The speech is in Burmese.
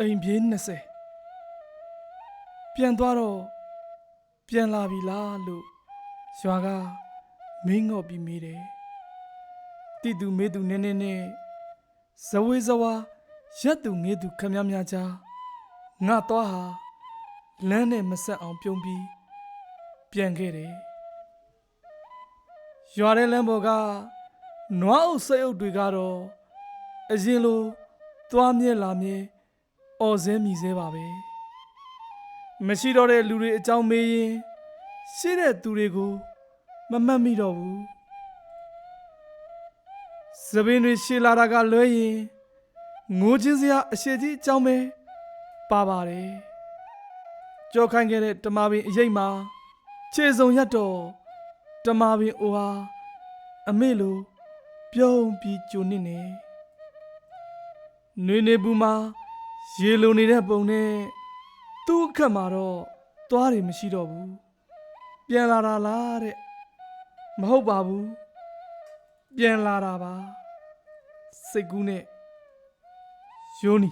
အိမ်ပြေး20ပြန်သွားတော့ပြန်လာပြီလားလို့ရွာကမင်းငော့ပြီးမေးတယ်တိတူမေးသူနင်းနင်းနဲ့ဇဝေဇဝါရက်သူငေးသူခမည်းများကြားငါသွားဟာလမ်းနဲ့မဆက်အောင်ပြုံးပြီးပြန်ခဲ့တယ်ရွာတဲ့လမ်းပေါ်ကနွားအုပ်စိတ်အုပ်တွေကတော့အရင်လိုသွားမြဲလာမြဲ အော်စဲမြည်စဲပါပဲမရှိတော့တဲ့လူတွေအကြောင်းမေးရင်ရှိတဲ့သူတွေကိုမမှတ်မိတော့ဘူးသပင်တွေရှည်လာတာကလွဲရင်ငိုချင်းစရာအရှိကြီးအကြောင်းပဲပါပါတယ်ကြောက်ခိုင်းခဲ့တဲ့တမာပင်အရေးမှာခြေစုံရက်တော့တမာပင်အိုဟာအမေလိုပြုံးပြီးကြုံနေနေနွေနေဘူးမှာ ရေလိုနေတဲ့ပုံနဲ့သူ့အခက်မှာတော့သွားတွေမရှိတော့ဘူးပြန်လာတာလားတဲ့မဟုတ်ပါဘူးပြန်လာတာပါစိတ်ကူးနဲ့ယိုနီ